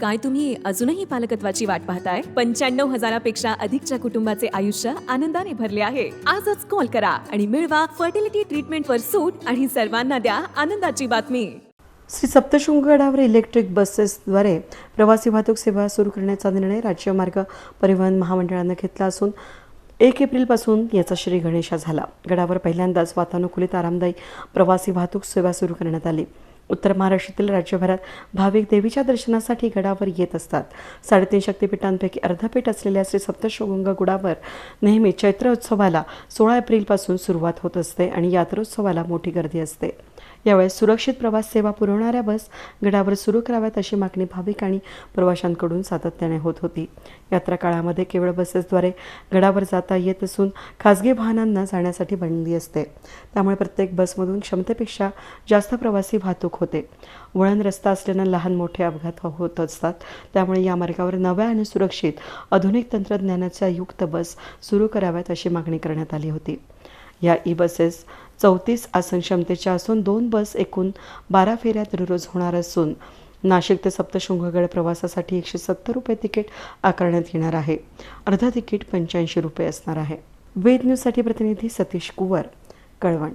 काय तुम्ही अजूनही पालकत्वाची वाट पाहताय? पंच्याण्णव हजारापेक्षा अधिकच्या कुटुंबाचे आयुष्य आनंदाने भरले आहे. आजच कॉल करा आणि मिळवा फर्टिलिटी ट्रीटमेंटवर सूट आणि सर्वांना द्या आनंदाची बातमी. श्री सप्तशृंगगडावर इलेक्ट्रिक बसेसद्वारे प्रवासी वाहतूक सेवा सुरू करण्याचा निर्णय राज्य मार्ग परिवहन महामंडळानं घेतला असून एक एप्रिलपासून याचा श्री गणेशा झाला. गडावर पहिल्यांदाच वातानुकूलित आरामदायी प्रवासी वाहतूक सेवा सुरू करण्यात आली. उत्तर महाराष्ट्रातील राज्यभरात भाविक देवीच्या दर्शनासाठी गडावर येत असतात. साडेतीन शक्तीपीठांपैकी अर्धपीठ असलेल्या श्री सप्तशृंग गुडावर नेहमी चैत्र उत्सवाला सोळा एप्रिलपासून सुरुवात होत असते आणि यात्रोत्सवाला मोठी गर्दी असते. यावेळेस सुरक्षित प्रवास सेवा पुरवणाऱ्या बस गडावर सुरू कराव्यात अशी मागणी भाविक आणि प्रवाशांकडून सातत्याने होत होती. यात्रा काळामध्ये केवळ बसेसद्वारे गडावर जाता येत असून खासगी वाहनांना जाण्यासाठी बंदी असते. त्यामुळे प्रत्येक बसमधून क्षमतेपेक्षा जास्त प्रवासी वाहतूक होते. वळण रस्ता असल्यानं लहान मोठे अपघात होत असतात. त्यामुळे या मार्गावर नव्या आणि सुरक्षित आधुनिक तंत्रज्ञानाच्या युक्त बस सुरू कराव्यात अशी मागणी करण्यात आली होती. या ई बसेस चौतीस आसन क्षमतेच्या असून दोन बस एकूण बारा फेऱ्या दररोज होणार असून नाशिक ते सप्तशृंगगड प्रवासासाठी एकशे सत्तर रुपये तिकीट आकारण्यात येणार आहे. अर्धा तिकीट पंच्याऐंशी रुपये असणार आहे. वेद न्यूजसाठी प्रतिनिधी सतीश कुवर कळवण.